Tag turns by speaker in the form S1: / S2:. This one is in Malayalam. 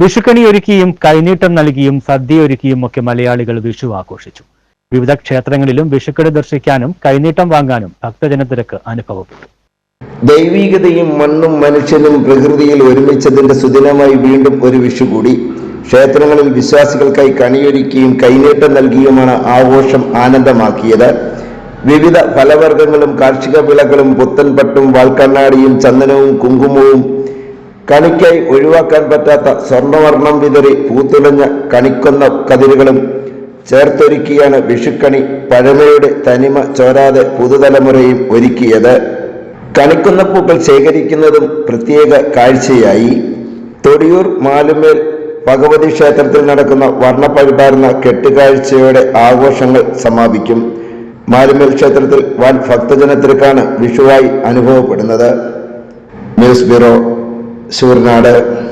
S1: വിഷുക്കണി ഒരുക്കിയും കൈനീട്ടം നൽകിയും സദ്യ ഒരുക്കിയും ഒക്കെ മലയാളികൾ വിഷു ആഘോഷിച്ചു. വിവിധ ക്ഷേത്രങ്ങളിലും വിഷുക്കണി ദർശിക്കാനും കൈനീട്ടം വാങ്ങാനും ഭക്തജനത്തിരക്ക് അനുഭവപ്പെട്ടു.
S2: ദൈവീകതയും മണ്ണും മനുഷ്യനും പ്രകൃതിയിൽ ഒരുമിച്ചതിന്റെ സുദിനമായി വീണ്ടും ഒരു വിഷു കൂടി. ക്ഷേത്രങ്ങളിൽ വിശ്വാസികൾക്കായി കണിയൊരുക്കിയും കൈനീട്ടം നൽകിയുമാണ് ആഘോഷം ആനന്ദമാക്കിയത്. വിവിധ ഫലവർഗങ്ങളും കാർഷിക വിളകളും പുത്തൻപട്ടും വാൽക്കണ്ണാടിയും ചന്ദനവും കുങ്കുമവും കണിക്കായി ഒഴിവാക്കാൻ പറ്റാത്ത സ്വർണവർണം വിതറി പൂത്തുലഞ്ഞ കണിക്കൊന്ന കതിരുകളും ചേർത്തൊരുക്കിയാണ് വിഷുക്കണി പഴമയുടെ തനിമ ചോരാതെ പുതുതലമുറയും ഒരുക്കിയത്. കണിക്കുന്നപ്പൂക്കൾ ശേഖരിക്കുന്നതും പ്രത്യേക കാഴ്ചയായി. തൊടിയൂർ മാലുമേൽ ഭഗവതി ക്ഷേത്രത്തിൽ നടക്കുന്ന വർണപ്പഴുതാർന്ന കെട്ടുകാഴ്ചയോടെ ആഘോഷങ്ങൾ സമാപിക്കും. മാലുമേൽ ക്ഷേത്രത്തിൽ വൻ ഭക്തജനത്തിരക്കാണ് വിഷുവായി അനുഭവപ്പെടുന്നത്. News bureau Sooranad